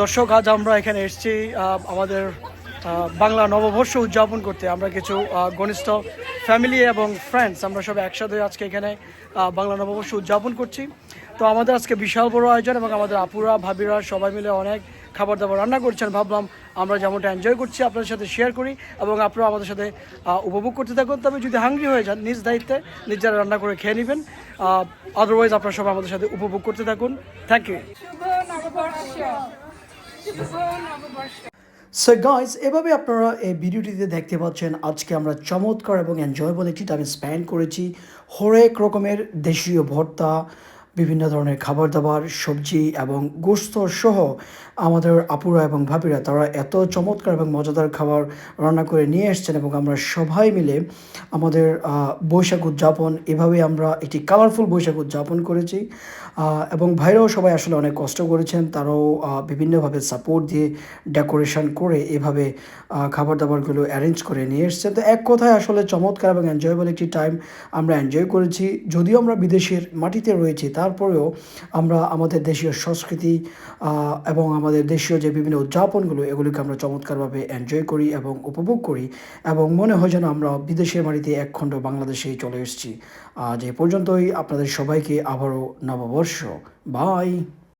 দর্শক, আজ আমরা এখানে এসেছি আমাদের বাংলা নববর্ষ উদযাপন করতে। আমরা কিছু ঘনিষ্ঠ ফ্যামিলি এবং ফ্রেন্ডস আমরা সব একসাথে আজকে এখানে বাংলা নববর্ষ উদযাপন করছি। তো আমাদের আজকে বিশাল বড় আয়োজন এবং আমাদের আপুরা, ভাবিরা সবাই মিলে অনেক খাবার দাবার রান্না করছেন। ভাবলাম আমরা যেমনটা এনজয় করছি, আপনাদের সাথে শেয়ার করি এবং আপনারা আমাদের সাথে উপভোগ করতে থাকুন। তবে যদি হাঙ্গি হয়ে যান, নিজ দায়িত্বে নিজেরা রান্না করে খেয়ে নেবেন। আদারওয়াইজ আপনারা সবাই আমাদের সাথে উপভোগ করতে থাকুন। থ্যাংক ইউ শুভ নববর্ষ শুভ নববর্ষ সো গাইজ এভাবে আপনারা এই ভিডিওটিতে দেখতে পাচ্ছেন, আজকে আমরা চমৎকার এবং এনজয়েবল একটি টাইম স্পেন্ড করেছি। হরেক রকমের দেশীয় ভর্তা বিভিন্ন ধরনের খাবার দাবার সবজি এবং গোস্ত সহ আমাদের আপুরা এবং ভাবিরা তারা এত চমৎকার এবং মজাদার খাবার রান্না করে নিয়ে এসছেন এবং আমরা সবাই মিলে আমাদের বৈশাখ উদযাপন এভাবে আমরা একটি কালারফুল বৈশাখ উদযাপন করেছি। এবং ভাইরাও সবাই আসলে অনেক কষ্ট করেছেন। তারাও বিভিন্নভাবে সাপোর্ট দিয়ে ডেকোরেশন করে এভাবে খাবার দাবারগুলো অ্যারেঞ্জ করে নিয়ে এসছেন। তো এক কথায় আসলে চমৎকার এবং এনজয়েবল একটি টাইম আমরা এনজয় করেছি। যদিও আমরা বিদেশের মাটিতে রয়েছি তারপরেও আমরা আমাদের দেশীয় সংস্কৃতি এবং আমাদের দেশীয় যে বিভিন্ন উদযাপনগুলো, এগুলিকে আমরা চমৎকারভাবে এনজয় করি এবং উপভোগ করি এবং মনে হয় যেন আমরা বিদেশের বাড়িতে একখণ্ড বাংলাদেশেই চলে এসেছি। আজ এ পর্যন্তই। আপনাদের সবাইকে আবারও নববর্ষ। বাই!